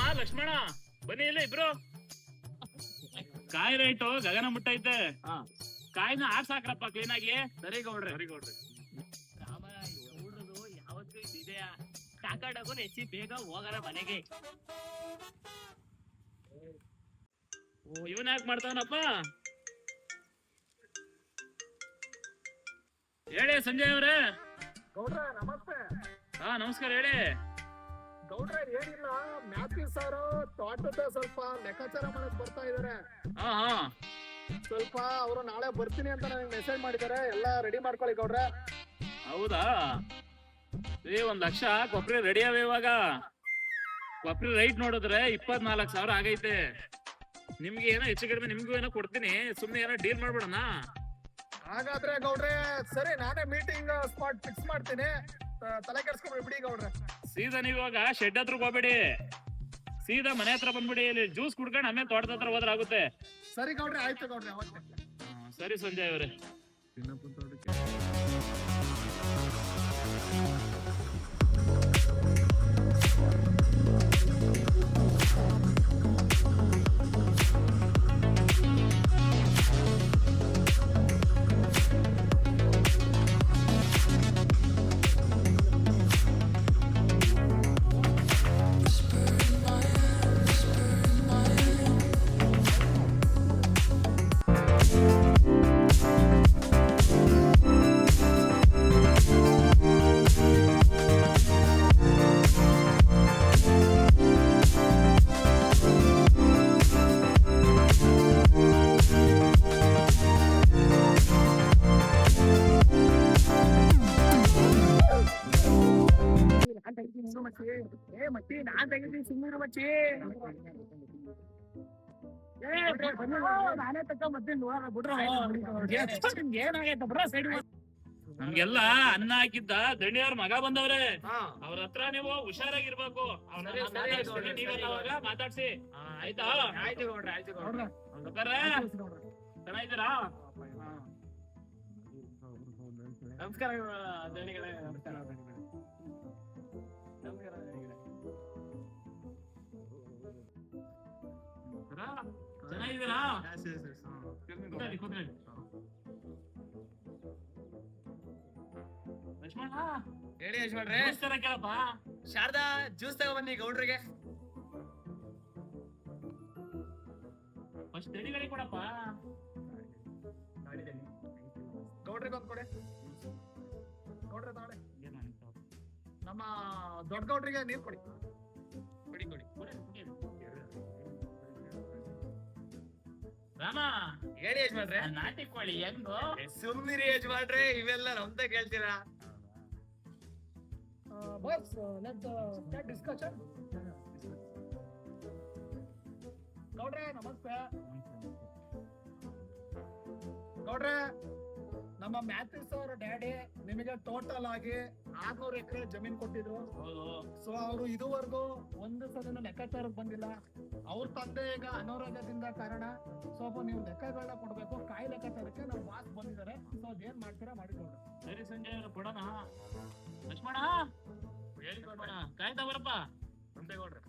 ರಾಮ ಲಕ್ಷ್ಮಣ. ಬನ್ನಿ ಇಲ್ಲ ಇಬ್ರು. ಕಾಯಿ ರೈಟು ಗಗನ ಮುಟ್ಟೈತೆ. ಹಾ. ಕಾಯಿನ ಆರ್ಸಾಕ್ರಪ್ಪ ಕ್ಲೀನ್ ಆಗಿ. ಸರಿ ಗೌಡ್ರೆ. ಸರಿ ಗೌಡ್ರಿ. ರಾಮ ಗೌಡ್ರದು ಯಾವತ್ತೂ ಇದೆಯಾ ಕಾಕಾಡಗು ಹೆಚ್ಚಿ ಬೇಗ ಹೋಗರ ಮನೆಗೆ. ಓ ಇವನ್ ಯಾಕೆ ಮಾಡ್ತಾವನಪ್ಪ? ಹೇಳಿ ಸಂಜಯ್ ಅವ್ರೆ. ಗೌಡ್ರ ನಮಸ್ತೆ. ಹಾ ನಮಸ್ಕಾರ ಹೇಳಿ. ಗೌಡ್ರ ಏನಿಲ್ಲ ಮ್ಯಾಥ್ಯೂ ಸರ್ ತೋಟದ ಸ್ವಲ್ಪ ಲೆಕ್ಕಾಚಾರ ಮಾಡಕ್ ಬರ್ತಾ ಇದಾರೆ. ಹಾ ಹಾ. ಸ್ವಲ್ಪ ಅವರು ನಾಳೆ ಬರ್ತೀನಿ ಅಂತ ನನಗೆ ಮೆಸೇಜ್ ಮಾಡಿದ್ದಾರೆ. ಎಲ್ಲ ರೆಡಿ ಮಾಡ್ಕೊಳ್ಳಿ ಗೌಡ್ರೆ. ಹೌದಾ? ಏ ಒಂದ್ ಲಕ್ಷ. ಕೊಪ್ರಿ ರೆಡಿ ಅವ ಇವಾಗ? ಕೊಪ್ರಿ ರೈಟ್ ನೋಡಿದ್ರೆ ಇಪ್ಪತ್ನಾಲ್ಕು ಸಾವಿರ ಆಗೈತೆ. ನಿಮ್ಗೆ ಏನೋ ಹೆಚ್ಚು ಕಡಿಮೆ ನಿಮ್ಗೂ ಏನೋ ಕೊಡ್ತೀನಿ. ಸುಮ್ಮನೆ ಏನೋ ಡೀಲ್ ಮಾಡ್ಬಿಡೋಣ. ಹಾಗಾದ್ರೆ ಗೌಡ್ರೆ ಸರಿ ನಾನೇ ಮೀಟಿಂಗ್ ಸ್ಪಾಟ್ ಫಿಕ್ಸ್ ಮಾಡ್ತೀನಿ. ತ- ತಲೆ ಕೆಡ್ಸ್ಕೊಂಡ್ಬಿಡಿ ಬಿಡಿ ಗೌಡ್ರೆ. ಸೀದಾ ನೀವ್ ಇವಾಗ ಶೆಡ್ ಹತ್ರ ಹೋಗ್ಬೇಡಿ. ಸೀದಾ ಮನೆ ಹತ್ರ ಬಂದ್ಬಿಡಿ ಇಲ್ಲಿ ಜ್ಯೂಸ್ ಕುಡ್ಕೊಂಡು ಆಮೇಲೆ ತೋಟದ ಹತ್ರ ಹೋದ್ರೆ ಆಗುತ್ತೆ. ಸರಿ ಗೌಡ್ರೆ ಆಯ್ತು ಗೌಡ್ರೆ ಸರಿ ಸಂಜಯ್ ಅವ್ರೆ. ಮಚ್ಚಿ. ನಾನ್ ತೆಗಿತೀನಿ ಸುಮ್ಮನೆ ಮಚ್ಚಿ ನಾನೇ ತಕ್ಕ ಮತ್ತೆ ನೋಡ ಬಿಡ್ರ. ಏನಾಗೈತ ಬಿಡ್ರ ಸೈಡ್ ನಮ್ಗೆಲ್ಲ ಅನ್ನ ಹಾಕಿದ್ದ ದಣಿಯವ್ರ ಮಗ ಬಂದವ್ರೆ. ಅವ್ರ ಹತ್ರ ನೀವು ಹುಷಾರಾಗಿರ್ಬೇಕು. ನೀವೆಲ್ಲ ಮಾತಾಡ್ಸಿ. ಆಯ್ತಾ ಆಯ್ತು? ಗೌಡ್ರೆ ಆಯ್ತು ಗೌಡ್ರೆ ಬೇಕಾರೆ ಚೆನ್ನಾಗಿದ್ದೀರಾ? ನಮಸ್ಕಾರ ದಣಿಗಳೇ ನಮಸ್ಕಾರ ನಮಸ್ಕಾರ. ಚೆನ್ನಾಗಿದ್ದೀರಾ ಕೂತ್ಕೊಳ್ಳಿ, ಕೂತ್ಕೊಳ್ಳಿ. ಲಕ್ಷ್ಮಣ ಹೇಳಿ ಯಜಮಾನ್ರೆ ನಮಸ್ಕಾರ ಕೇಳಪ್ಪ ಶಾರದಾ ಜ್ಯೂಸ್ ತಗೊಬನ್ನಿ ಗೌಡ್ರಿಗೆ ಫಸ್ಟ್ ತಡಿಗಳಿಗೆ ಕೊಡಪ್ಪ ಗೌಡ್ರಿಗೆ ಒಂದ್ ಕೊಡೆ ಗೌಡ್ರೆ ತಾಳೆ ನಮ್ಮ ದೊಡ್ಡ ಗೌಡ್ರಿಗೆ ನೀರ್ ಕೊಡಿ ರಾಮ ಹೇಳಿ ಯಜಮಾನ್ರೆ. ನಾಟಿ ಕೋಳಿ ಹೆಂಗು? ಸುಮ್ನಿರಿ ಯಜಮಾನ್ರೆ ಇವೆಲ್ಲ ನಮ್ದ ಕೇಳ್ತೀರಾ? ಬಾಯ್ಸ್ ಲೆಟ್ ಸ್ಟಾರ್ಟ್ ಡಿಸ್ಕಷನ್ ಗೌಡ್ರೆ ನಮಸ್ತೆ. ಗೌಡ್ರೆ. ನಮ್ಮ ಮ್ಯಾಥ್ಯೂಸ್ ಅವರ ಡ್ಯಾಡಿ ನಿಮಗೆ ಟೋಟಲ್ ಆಗಿ ಆರ್ನೂರು ಎಕರೆ ಜಮೀನ್ ಕೊಟ್ಟಿದ್ರು. ಸೊ ಅವರು ಇದುವರೆಗೂ ಒಂದು ಸಲ ಲೆಕ್ಕಾಚಾರಕ್ಕೆ ಬಂದಿಲ್ಲ. ಅವ್ರ ತಂದೆ ಈಗ ಅನಾರೋಗ್ಯದಿಂದ ಕಾರಣ. ಸ್ವಲ್ಪ ನೀವು ಲೆಕ್ಕಗಳನ್ನ ಕೊಡ್ಬೇಕು ಕಾಯಿ ಲೆಕ್ಕಾಚಾರಕ್ಕೆ ನಾವು ಬಾಸ್ ಬಂದಿದ್ದಾರೆ. ಸೊ ಅದೇನ್ ಮಾಡ್ತೀರಾ ಮಾಡಿಕೊಂಡು ಸರಿ ಸಂಜಯ್ ಅವ್ರು ಕೊಡೋಣ. ಲಕ್ಷ್ಮಣ ಹೇಳಿ ಕೊಡೋಣ ಕಾಯ್ತಾ ಬರಪ್ಪ ನಮ್ದೇಗೌಡ್ರೆ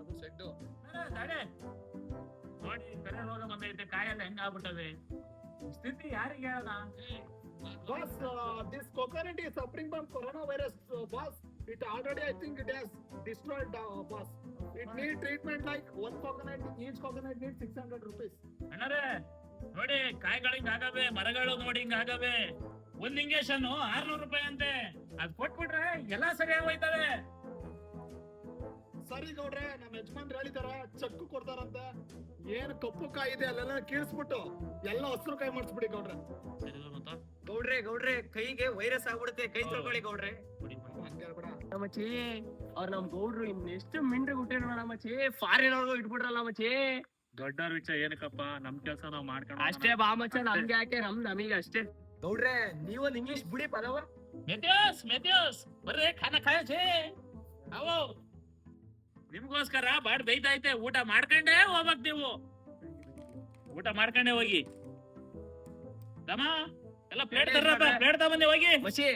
ಅದು ಸೆಡ್ಡು. ನೋಡಿ ಕರೆ ರೋಗ ಬಂದೈತೆ ಕಾಯೆಲ್ಲ ಹೆಂಗ್ ಆಗ್ಬಿಟ್ಟವೆ ಸ್ಥಿತಿ ಯಾರಿಗೆ ಹೇಳೋದ? Boss this coconut is suffering from corona virus boss it already I think it has destroyed boss it need treatment like one coconut each coconut need six hundred rupees ಅಣ್ಣರೇ ನೋಡಿ ಕಾಯಿಗಳಿಂಗ್ ಆಗವೆ ಮರಗಳು ನೋಡಿ ಹಿಂಗ್ ಆಗವೆ. ಒಂದ್ ಇಂಗೇಶನ್ ಆರ್ನೂರು ರೂಪಾಯಿ ಅಂತೆ. ಅದ್ ಕೊಟ್ಬಿಟ್ರೆ ಎಲ್ಲಾ ಸರಿಯಾಗಿ ಹೋಯ್ತವೆ. ಸರಿ ಗೌಡ್ರೆ ನಮ್ಮ ಯಜಮಾನ್ರು ಹೇಳಿದಾರ ಚಕ್ಕು ಕೊಡ್ತಾರಂತ. ಏನ್ ಕಪ್ಪು ಕಾಯಿ ಇದೆ ಅಲ್ಲೆಲ್ಲ ಕೀಳಿಸ್ಬಿಟ್ಟು ಎಲ್ಲ ಹಸಿರು ಕಾಯಿ ಮಾಡಿಸ್ಬಿಡಿ ಗೌಡ್ರೆ. ಗೌಡ್ರೆ ಗೌಡ್ರೆ ಕೈಗೆ ವೈರಸ್ ಆಗ್ಬಿಡುತ್ತೆ ಕೈ ತೊಳ್ಕೊಳ್ಳಿ ಗೌಡ್ರೆ. ನಮ್ಮಚ್ಚಿ ಅವ್ರ ನಮ್ ಗೌಡ್ರು ಇನ್ನೆಷ್ಟು ಮಿಂಡ್ರಿ ಹುಟ್ಟಿರೋ ನಮ್ಮಚ್ಚಿ ಫಾರಿನ್ ಅವ್ರಿಗೂ ಇಟ್ಬಿಟ್ರಲ್ಲ ಮಚ್ಚಿ ದೊಡ್ಡವ್ರ ವಿಚಾರ ಏನಕ್ಕಪ್ಪ ನಮ್ ಕೆಲ್ಸ ನಾವ್ ಮಾಡ್ಕೊಂಡು ಅಷ್ಟೇ ಬಾ ಮಚ್ಚ ನಮ್ಗೆ ಯಾಕೆ ನಮ್ ನಮಗೆ ಅಷ್ಟೇ. ಗೌಡ್ರೆ ನೀವೊಂದ್ ಇಂಗ್ಲಿಷ್ ಬಿಡಿ ಪದವ. ಮೆತ್ಯಾಸ್ ಮೆಥ್ಯೂಸ್ ಬರ್ರೆ ಖಾನ ಛೇ ಅವು. ನಿಮ್ಗೋಸ್ಕರ ಬಾಡ್ ಬೈತೈತೆ, ಊಟ ಮಾಡ್ಕೊಂಡೇ ಹೋಗ್ಬೇಕು ನೀವು. ಊಟ ಮಾಡ್ಕೊಂಡೇ ಹೋಗಿ. ದಮ ಎಲ್ಲ ಪ್ಲೇಟ್ ತರ್ರಪ್ಪ ಪ್ಲೇಟ್ ತಗೊಂಡಿ ಹೋಗಿ. ಮಚ್ಚಿ